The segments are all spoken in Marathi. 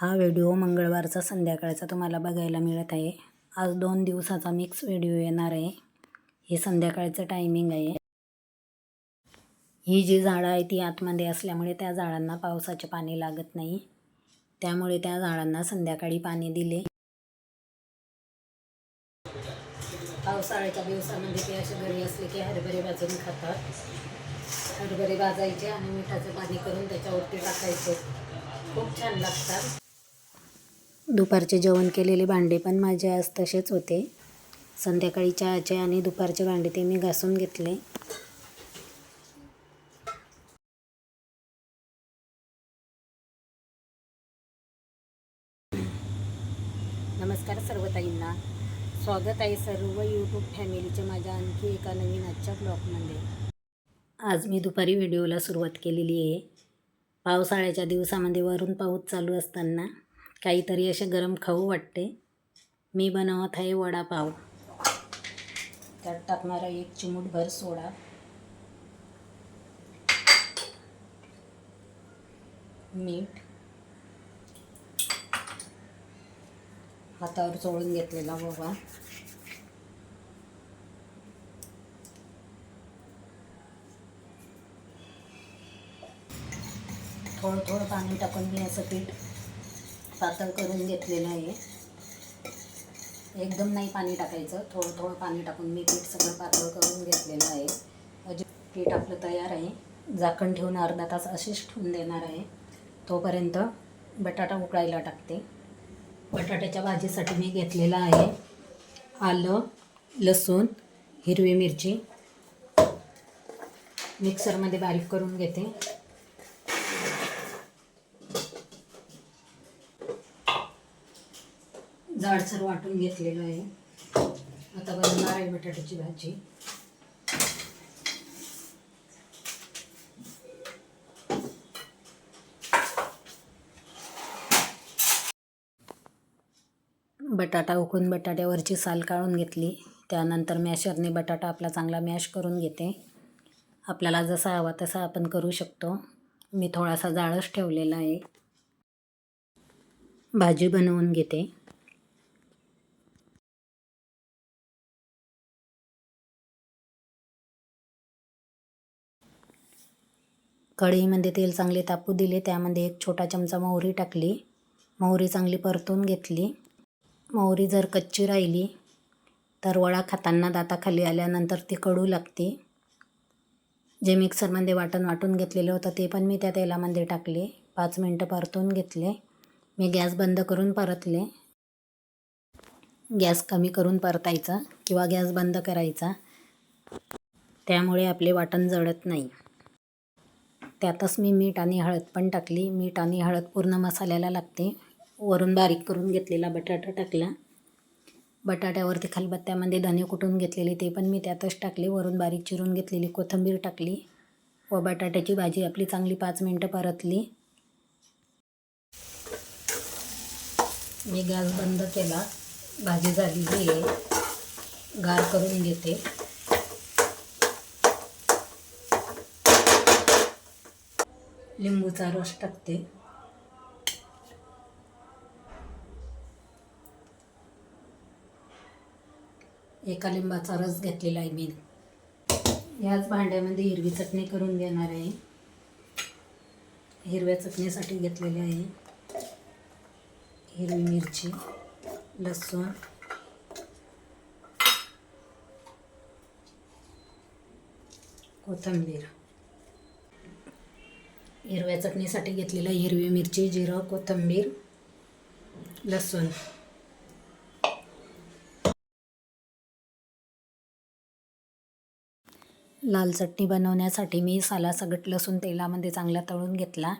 हा व्हिडिओ मंगळवारचा संध्याकाळचा तुम्हाला बघायला मिळत आहे. आज दोन दिवसाचा मिक्स व्हिडिओ येणार आहे. हे संध्याकाळचं टायमिंग आहे. ही जी झाडं आहे ती आतमध्ये असल्यामुळे त्या झाडांना पावसाचे पाणी लागत नाही. त्यामुळे त्या झाडांना संध्याकाळी पाणी दिले. पावसाळ्याच्या दिवसामध्ये ते असे घरी असले की हरभरे भाजून खातात. हरभरे भाजायचे आणि मिठाचं पाणी करून त्याच्यावरती टाकायचे. खूप छान लागतात. दुपारचे जेवण केलेले भांडे पण माझे आज तसेच होते. संध्याकाळी चहाचे आणि दुपारचे भांडे ते मी घासून घेतले. नमस्कार सर्व ताईंना स्वागत आहे सर्व यूट्यूब फॅमिलीचे माझ्या आणखी एका नवीन आजच्या ब्लॉगमध्ये आज मी दुपारी व्हिडिओला सुरुवात केलेली आहे. पावसाळ्याच्या दिवसामध्ये वरून पाऊस चालू असताना काहीतरी असे गरम खाऊ वाटते. मी बनवत आहे वडापाव. त्यात टाकणारा एक चिमूटभर सोडा. मीठ. हातावर चोळून घेतलेला बाबा थोडं थोडं पाणी टाकून मी असं पीठ. पातळ करून घेतलेलं आहे. एकदम नाही पाणी टाकायचं. थोडं थोडं पाणी टाकून मी पीठ सगळं पातळ करून घेतलेलं आहे. अजून पीठ आपलं तयार आहे. झाकण ठेवून अर्धा तास असेच ठेवून देणार आहे. तोपर्यंत बटाटा उकळायला टाकते. बटाट्याच्या भाजीसाठी मी घेतलेला आहे आलं लसूण हिरवी मिरची. मिक्सरमध्ये बारीक करून घेते. जाडसर वाटून घेतलेलं आहे. आता बनवणार आहे बटाट्याची भाजी. बटाटा उकळून बटाट्यावरची साल काढून घेतली. त्यानंतर मॅशरने बटाटा आपला चांगला मॅश करून घेते. आपल्याला जसा हवा तसा आपण करू शकतो. मी थोडासा जाळच ठेवलेला आहे. भाजी बनवून घेते. कढईमध्ये तेल चांगले तापू दिले त्यामध्ये एक छोटा चमचा मोहरी टाकली. मोहरी चांगली परतून घेतली. मोहरी जर कच्ची राहिली तर वडा खाताना दाताखाली आल्यानंतर ती कडू लागते. जे मिक्सरमध्ये वाटण वाटून घेतलेलं होतं ते पण मी त्या तेलामध्ये टाकले. पाच मिनटं परतून घेतले. मी गॅस बंद करून परतले. गॅस कमी करून परतायचा किंवा गॅस बंद करायचा. त्यामुळे आपले वाटण जळत नाही. त्यातच मी मीठ आणि हळद पण टाकली. मीठ आणि हळद पूर्ण मसाल्याला लागते. वरून बारीक करून घेतलेला बटाटा टाकला. बटाट्यावरती खलबत्त्यामध्ये धने कुटून घेतलेले ते पण मी त्यातच टाकले. वरून बारीक चिरून घेतलेली कोथिंबीर टाकली व बटाट्याची भाजी आपली चांगली पाच मिनटं परतली. मी गॅस बंद केला. भाजी झालेली आहे. गार करून घेते. लिंबूचा रस टाकते. एका लिंबाचा रस घेतलेला आहे मी. याच भांड्यामध्ये हिरवी चटणी करून घेणार आहे. हिरव्या चटणीसाठी घेतलेली आहे. हिरवी मिरची लसूण. कोथिंबीर. हिरव्या चटणीसाठी घेतलेलं हिरवी मिरची जिरं कोथिंबीर लसूण. लाल चटणी बनवण्यासाठी मी साला सगट लसूण तेलामध्ये चांगला तळून घेतला.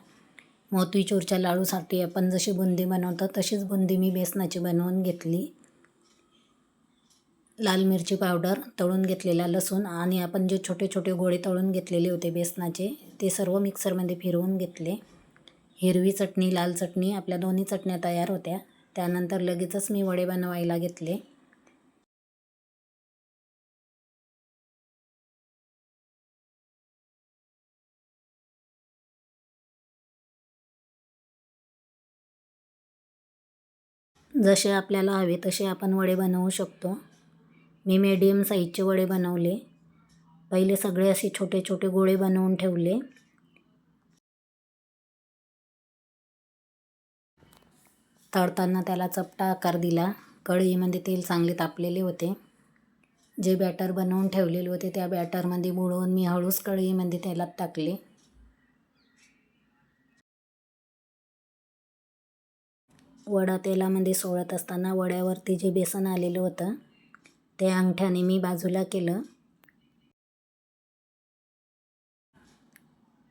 मोतीचूरच्या लाडूसाठी आपण जशी बुंदी बनवतो तशीच बुंदी मी बेसनाची बनवून घेतली. लाल मिरची पावडर तळून घेतलेला लसूण आणि आपण जे छोटे छोटे गोळे तळून घेतलेले होते बेसनाचे ते सर्व मिक्सरमध्ये फिरवून घेतले. हिरवी चटणी लाल चटणी आपल्या दोन्ही चटण्या तयार होत्या. त्यानंतर लगेचच मी वडे बनवायला घेतले. जसे आपल्याला हवे तसे आपण वडे बनवू शकतो. मी मीडियम साईजचे वडे बनवले. पहिले सगळे असे छोटे छोटे गोळे बनवून ठेवले. तळताना त्याला चपटा आकार दिला. कढईमध्ये तेल चांगले तापलेले होते. जे बॅटर बनवून ठेवलेले होते त्या बॅटरमध्ये बुडवून मी हळूच कढईमध्ये तेलात टाकले. वडा तेलामध्ये सोळत असताना वड्यावरती जे बेसन आलेलं होतं ते अंगठ्याने मी बाजूला केलं.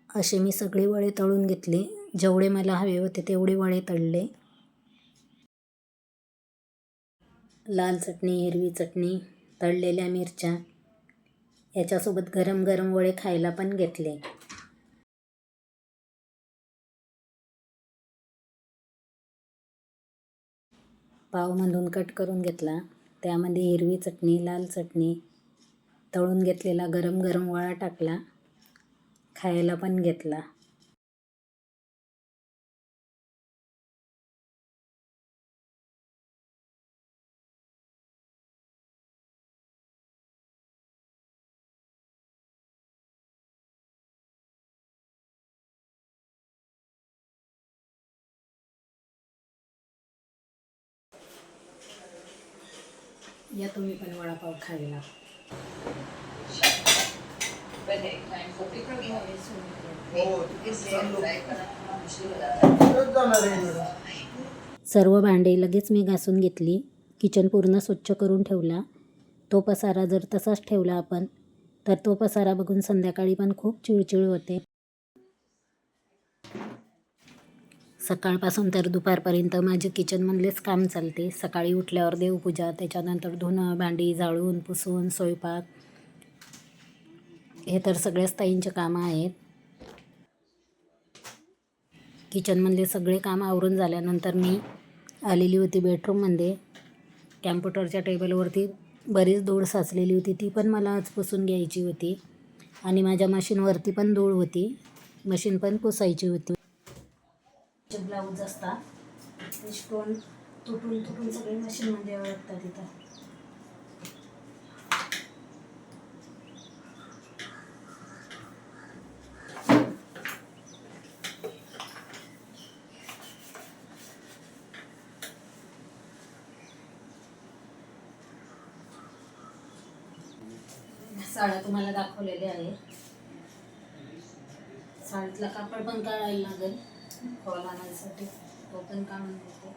असे मी सगळे वडे तळून घेतले. जेवढे मला हवे होते तेवढे वडे तळले. लाल चटणी हिरवी चटणी तळलेल्या मिरच्या याच्यासोबत गरम गरम वडे खायला पण घेतले. पावमधून कट करून घेतला. त्यामध्ये हिरवी चटणी लाल चटणी तळून घेतलेला गरम गरम वडा टाकला खायला पण घेतला. या तुम्ही पण वडापाव खायला. सर्व भांडे लगेच मी घासून घेतली. किचन पूर्ण स्वच्छ करून ठेवला. तो पसारा जर तसाच ठेवला आपण तर तो पसारा बघून संध्याकाळी पण खूप चिळचिळ होते. सकाळपासून तर दुपारपर्यंत माझे किचनमधलेच काम चालते. सकाळी उठल्यावर देवपूजा त्याच्यानंतर धुणं भांडी जाळून पुसून स्वयंपाक. हे तर सगळ्याच ताईंचे कामं आहेत. किचनमधले सगळे काम आवरून झाल्यानंतर मी आलेली होती बेडरूममध्ये कॅम्प्युटरच्या टेबलवरती बरीच धूळ साचलेली होती. ती पण मला आज पुसून घ्यायची होती. आणि माझ्या मशीनवरती पण धूळ होती. मशीन पण पुसायची होती. ब्लाऊज असतात. ते स्टोन तुटून तुटून सगळे मशीनमध्ये लागतात इथं. साड्या तुम्हाला दाखवलेल्या आहे साडीतला कापड पण काढायला लागेल. फॉल आणायसाठी. तो पण काढून घेतो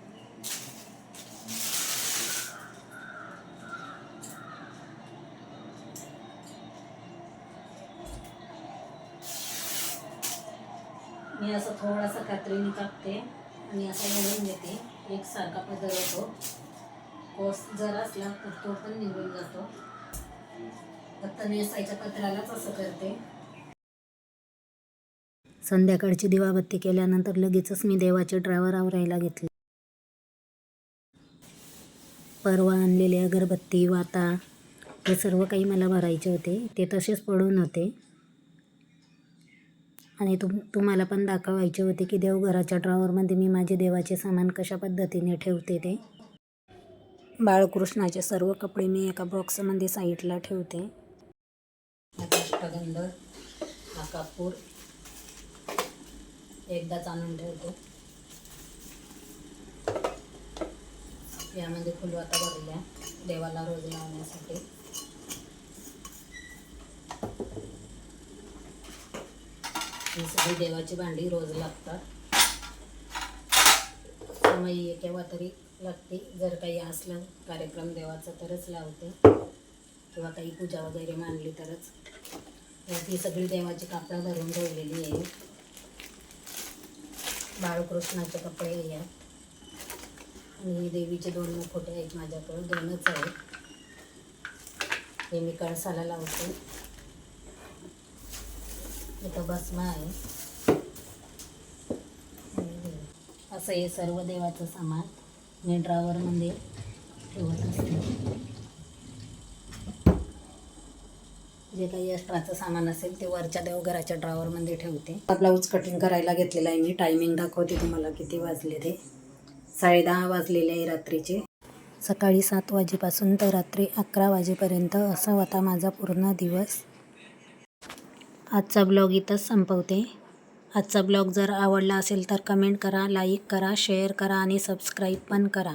मी असं थोडासा कात्रीने कापते आणि असं घालून घेते एकसारखा पदर होतो. कोस जर असला तर तो पण निघून जातो. फक्त नेसायच्या पत्रालाच असं करते. संध्याकाळची दिवाबत्ती केल्यानंतर लगेचच मी देवाचे ड्रायव्हर आवरायला घेतले. परवा आणलेले अगरबत्ती वाता हे सर्व काही मला भरायचे होते. ते तसेच पडून होते. आणि तुम तुम्हाला पण दाखवायचे होते की देवघराच्या ड्रॉवरमध्ये मी माझे देवाचे सामान कशा पद्धतीने ठेवते ते. बाळकृष्णाचे सर्व कपडे मी एका बॉक्समध्ये साईडला ठेवते. हा कापूर एकदाच आणून ठेवतो. यामध्ये फुलवाता भरल्या. देवाला रोज लावण्यासाठी. ही सगळी देवाची भांडी रोज लागतात. समय केव्हा तरी लागते. जर काही असलं कार्यक्रम देवाचा तरच लावते. किंवा काही पूजा वगैरे मांडली तरच. ही सगळी देवाची कापडं भरून ठेवलेली आहे. बाळकृष्णाचे कपडे आहेत आणि देवीचे दोन मुखोटे आहेत माझ्याकडे. दोनच आहेत. हे मी कळसाला लावते. इथं बसमा आहे. असं हे सर्व देवाचं सामान मी ड्रावरमध्ये ठेवत असते. जे काही एक्स्ट्राचं सामान असेल ते वरच्या देवघराच्या ड्रॉवरमध्ये ठेवते. ब्लाऊज कटिंग करायला घेतलेला आहे मी. टायमिंग दाखवते तुम्हाला किती वाजले ते. साडेदहा वाजलेले आहे रात्रीचे. सकाळी सात वाजेपासून तर रात्री अकरा वाजेपर्यंत असा होता माझा पूर्ण दिवस. आजचा ब्लॉग इथंच संपवते. आजचा ब्लॉग जर आवडला असेल तर कमेंट करा लाईक करा शेअर करा आणि सबस्क्राईब पण करा.